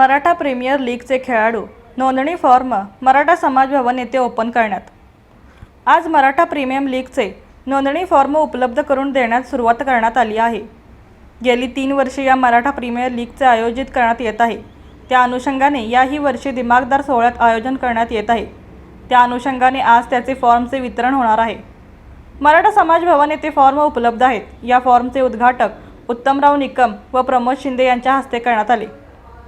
Maratha premier लीगचे खेळाडू नोंदणी form Maratha समाज भवन येथे ओपन करण्यात. आज मराठा प्रीमियम लीगचे नोंदणी फॉर्म उपलब्ध करून देण्यास सुरुवात करण्यात आली आहे. गेली तीन वर्षे या मराठा प्रीमियर लीगचे आयोजित करण्यात येत आहे. त्या अनुषंगाने याही वर्षी दिमागदार सोहळ्यात आयोजन करण्यात येत आहे. त्या अनुषंगाने आज त्याचे फॉर्मचे वितरण होणार आहे. मराठा समाज भवन येथे फॉर्म उपलब्ध आहेत. या फॉर्मचे उद्घाटक उत्तमराव निकम व प्रमोद शिंदे यांच्या हस्ते करण्यात आले.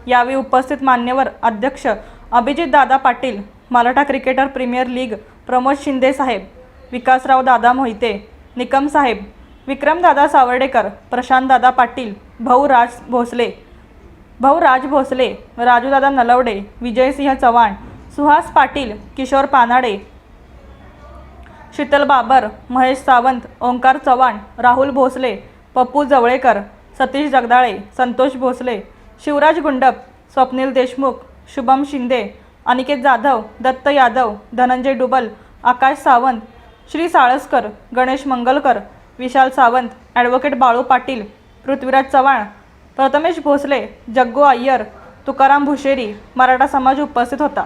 यावेळी उपस्थित मान्यवर अध्यक्ष Abhijitdada Patil Maratha cricketer premier league Pramod Shinde saheb Vikasrao dada Mohite Nikam साहेब विक्रमदादा सावर्डेकर प्रशांतदादा पाटील भाऊ राज भोसले भाऊ राज भोसले राजूदादा नलवडे विजयसिंह चव्हाण सुहास पाटील किशोर पानाडे शीतल बाबर महेश सावंत ओंकार चव्हाण राहुल भोसले पप्पू जवळेकर सतीश जगदाळे संतोष भोसले शिवराज गुंडप स्वप्नील देशमुख शुभम शिंदे अनिकेत जाधव दत्त यादव धनंजय डुबल आकाश सावंत श्री साळसकर गणेश मंगलकर विशाल सावंत ॲडव्होकेट बाळू पाटील पृथ्वीराज चव्हाण प्रथमेश भोसले जग्गू अय्यर तुकाराम भुशेरी मराठा समाज उपस्थित होता.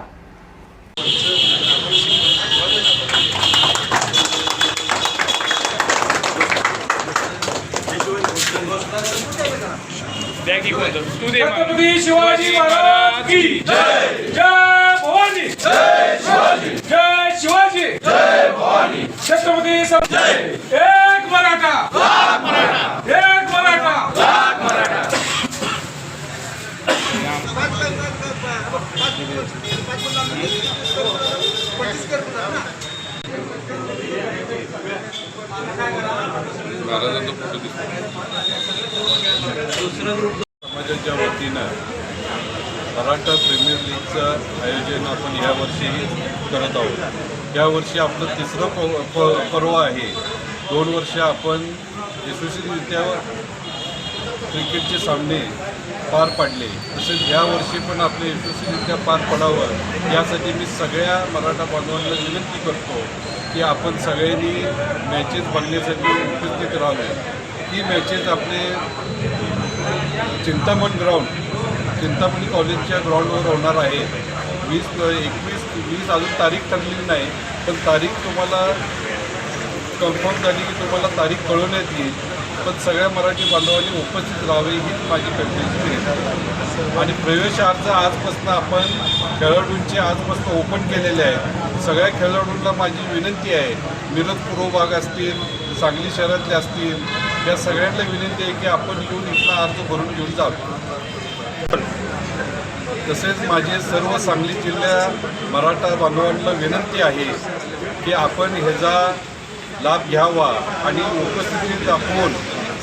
द्या की कोणतं तू दे मला. छत्रपती शिवाजी महाराज की जय। जय भवानी। जय शिवाजी। जय शिवाजी जय भवानी। छत्रपती सं- एक मराठा। एक मराठा। महाराजांचा फोटो दिसतो. समाजाच्या वतीनं मराठा प्रीमियर लीगचं आयोजन आपण यावर्षी करत आहोत. यावर्षी आपलं तिसरं प प- पर्व आहे. दोन वर्ष आपण यशस्वीरित्या क्रिकेटचे सामने पार पाडले. तसेच यावर्षी पण आपले यशस्वीरित्या पार पडावं यासाठी मी सगळ्या मराठा बांधवांना विनंती करतो की आपण सगळ्यांनी मॅचेस बघण्यासाठी उपस्थित राहावे. ही मॅचेस आपले चिंतामण ग्राउंड चिंतामणी कॉलेजच्या ग्राउंडवर होणार आहे. वीस एकवीस वीस अजून तारीख ठरलेली नाही पण तारीख तुम्हाला कन्फर्म झाली की तुम्हाला तारीख कळवण्यात येईल पण सगळ्या मराठी बांधवांनी उपस्थित राहावे हीच माझी कंडिशन आणि प्रवेश अर्ज आजपासून आपण खेळाडूंचे आजपासून ओपन केलेले आहे सगळ्या खेळाडूंना माझी विनंती आहे. मिरज पूर्व भाग असतील सांगली शहरातले असतील या सगळ्यांना विनंती आहे की आपण येऊन इथला अर्ज भरून घेऊन जावे तसेच माझे सर्व सांगली जिल्ह्या मराठा बांधवांना विनंती आहे की आपण ह्याचा लाभ घ्यावा आणि उपस्थिती दाखवून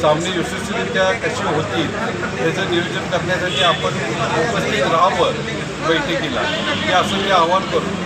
सामने यशस्वीरित्या कशी होतील ह्याचं नियोजन करण्यासाठी आपण उपस्थित राहावं बैठकीला. हे असं मी आवाहन करू.